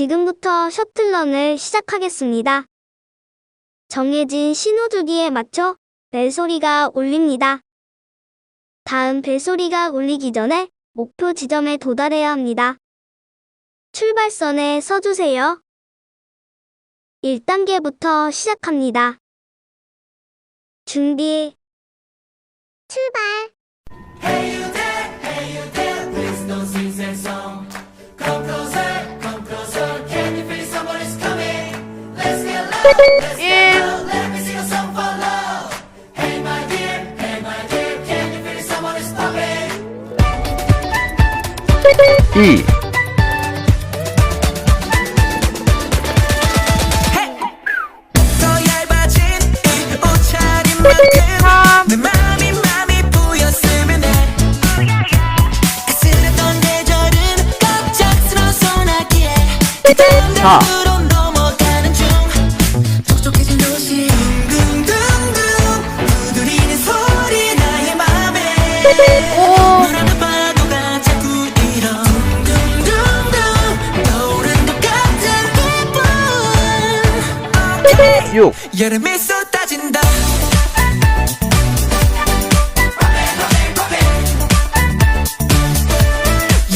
지금부터 셔틀런을 시작하겠습니다. 정해진 신호주기에 맞춰 벨소리가 울립니다. 다음 벨소리가 울리기 전에 목표 지점에 도달해야 합니다. 출발선에 서주세요. 1단계부터 시작합니다. 준비. 출발. 1 2 4 6 여름이 쏟아진다.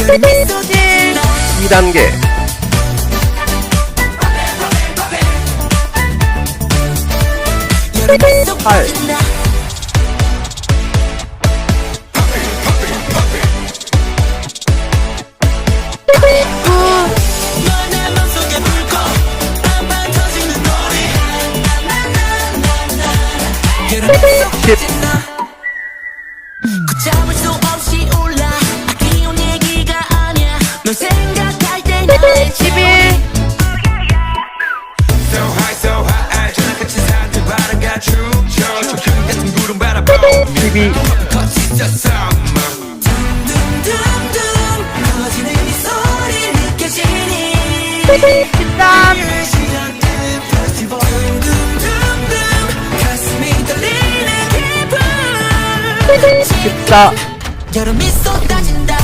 여름이 쏟아진다. 2단계. 여름이 쏟아진다. 8 리는 기분 14 여름이 쏟아진다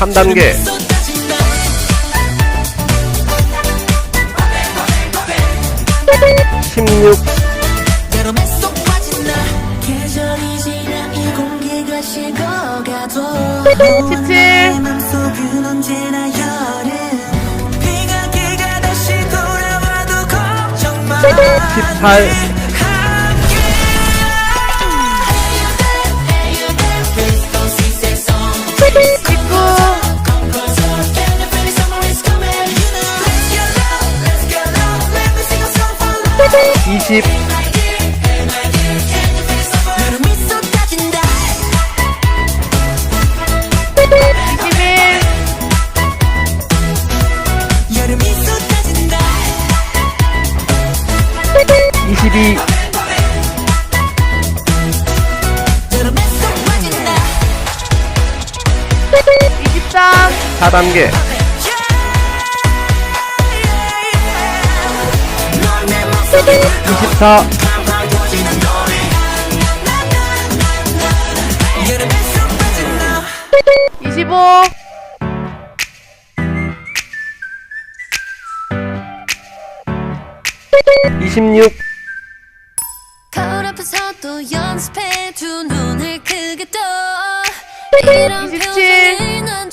3단계 17 맘속은 언제나 여름 비가 개가 다시 돌아와도 걱정 마18 20 4단계. 넌내 맘속에 24 팡팡 터지는 노래 여름에 쏙 빠진다 25 26 거울 앞에서도 연습해 두 눈을 크게 떠. 이런 표정을 난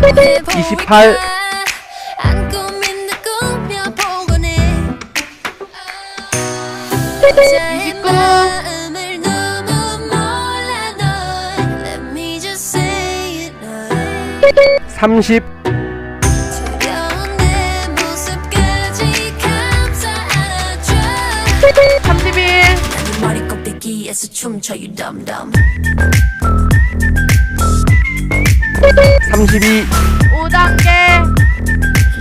28 30 31 난 머리 꼭대기에서 춤춰 you dumb dumb 32 5단계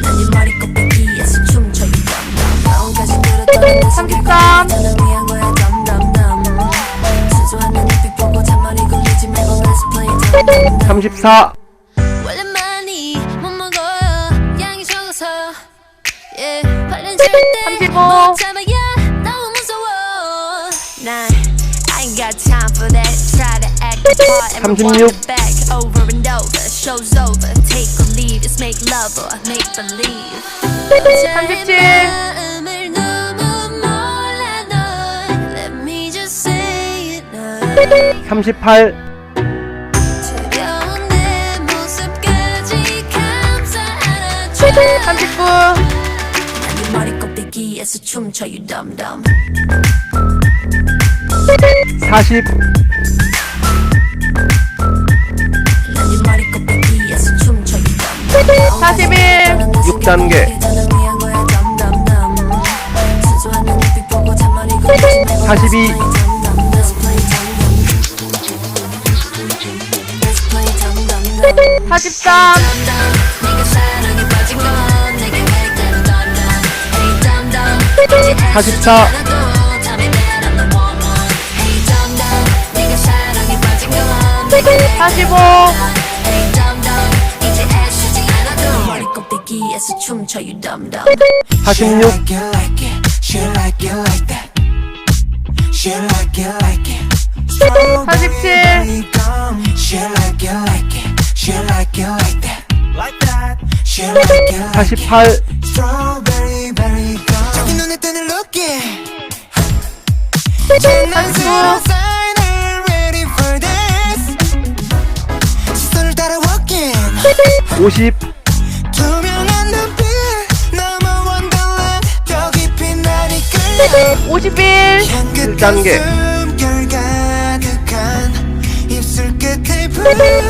난네 머리 꼭대기에서 춤춰 you dumb dumb 마음까지 들었던 내 숨길 거야 저는 위한 거야 dumb dumb dumb 순수한 내 눈빛 보고 잔머리 굴리지 말고 let's play dumb dumb dumb 34 원래 많이 못 먹어요 양이 적어서 yeah 발렌 절대 35. 못 참아야 너무 무서워 got time for that. Try to act the part and rewind 36. it back over and over. Show's over. Take or leave. It's make love or make believe. 37. 마음을 너무 몰라 널. Let me just say it now. 38 차가운 내 모습까지 감싸 안아줘. 39 난네 머리 꼭대기에서 춤춰 you dumb dumb. 40 41 6단계 42 43 44 45 춤춰 you dumb dumb 46 like it like it she like it like that she like it like it 47 she like it like it she like it like that like that she like it like it 48 strawberry berry 자기 눈에 뜨는 look yeah 49 50 51 1단계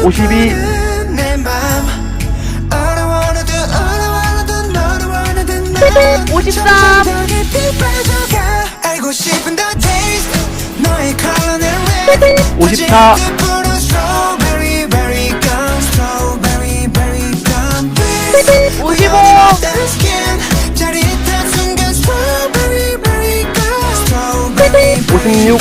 52 53 54 55 16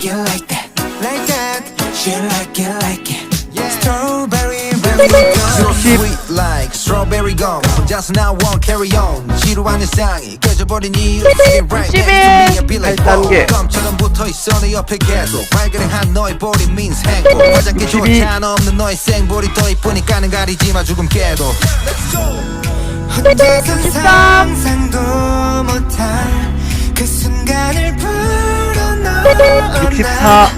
58 59 60 strawberry gum. 혼자서 나 won't carry on. 지루한 일상이 깨져버린 이유 Feeling right 61. back to me, I be like 단계. 껌처럼 붙어있어. 내 옆에 계속 발그레한 너의 볼이 means 행복. 화장기 62. 조차 없는 너의 생볼이 더 이쁘니까는 가리지마 죽음 깨도. 혼자서 상상도 못할 그 순간을 불어넣어 64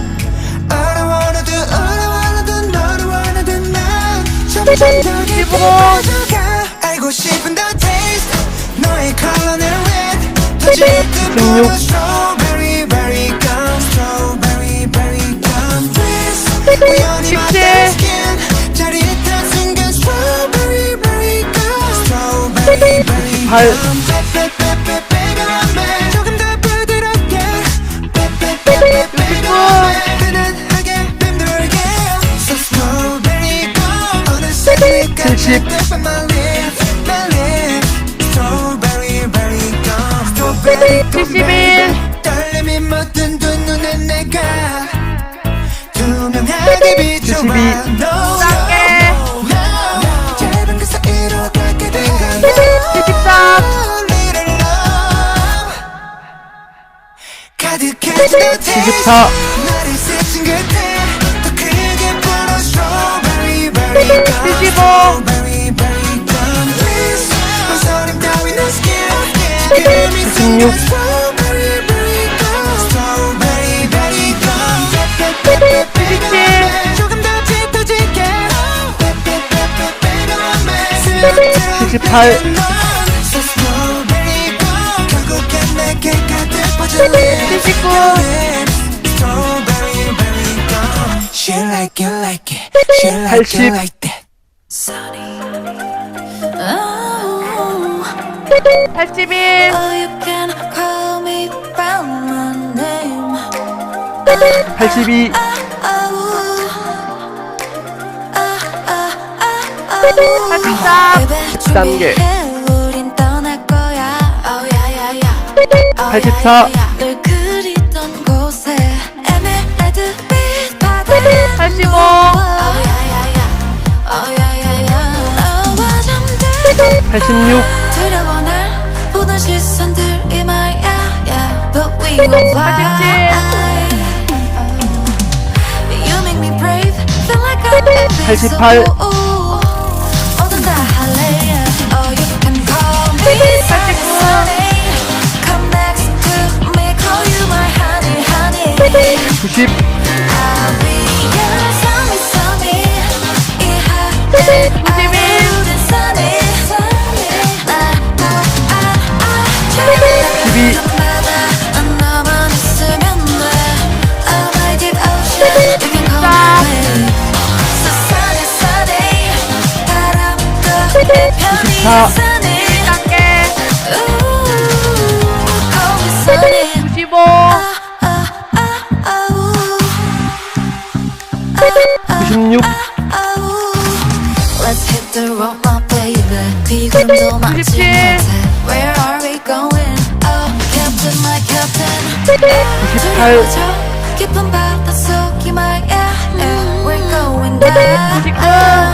All I wanna do, all I wanna do, all I wanna do 난 점점 더 깊이 15. 빠져가 알고 싶은 the taste 너의 컬러는 red 터질 듯 16. 부은 strawberry berry gum strawberry berry gum please 우연히 맞닿은 17. skin 짜릿한 순간 strawberry berry gum strawberry berry 18 gum 빼 71 떨림이 묻은 두 눈에 내가 투명하게 비춰봐 72. No, 단계. no, no. 짧은 그 사이로 닿게 된 거야 73 Little love. 가득해진 내 taste 74 나를 스친 끝에 더 크게 불어 strawberry berry gum 75. strawberry berry gum please 망설임 따윈 내 skin 그림이 16 78 79 80 81 82 13단계. 84 85 86 87 88 90 91 94 95 96 97 98 깊은 바다 속이 my air We're going down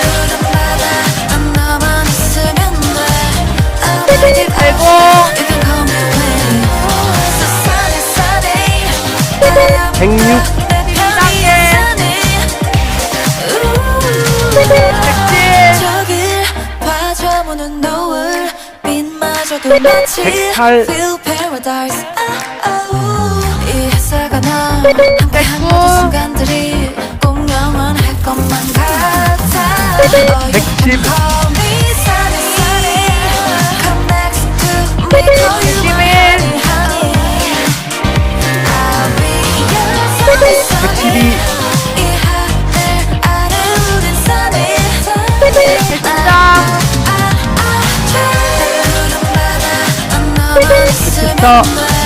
106 108 109 110到.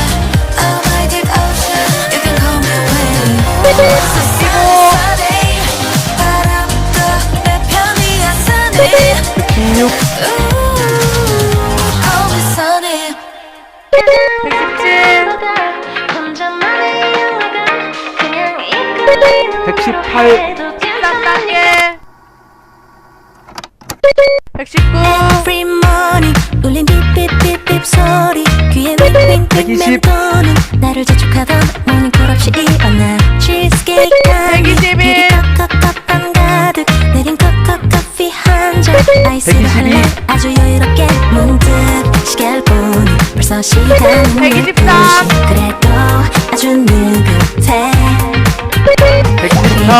120 나를 재촉하던 모닝콜 없이 일어나. 치즈케이크 121 컵컵컵 가득. 내린 컵컵 커피 한잔. 아이스를 할래 아주 여유롭게 문득 시계를 보니 벌써 시간은 123 그래도 아주 느긋해 124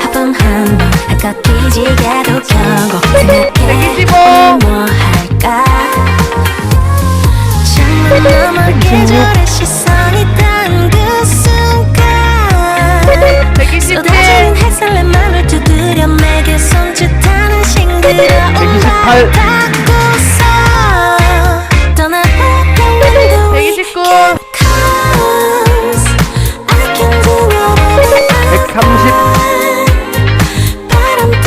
하품 한번 아까 기지개도 켜고 생각해. 125 138 129 130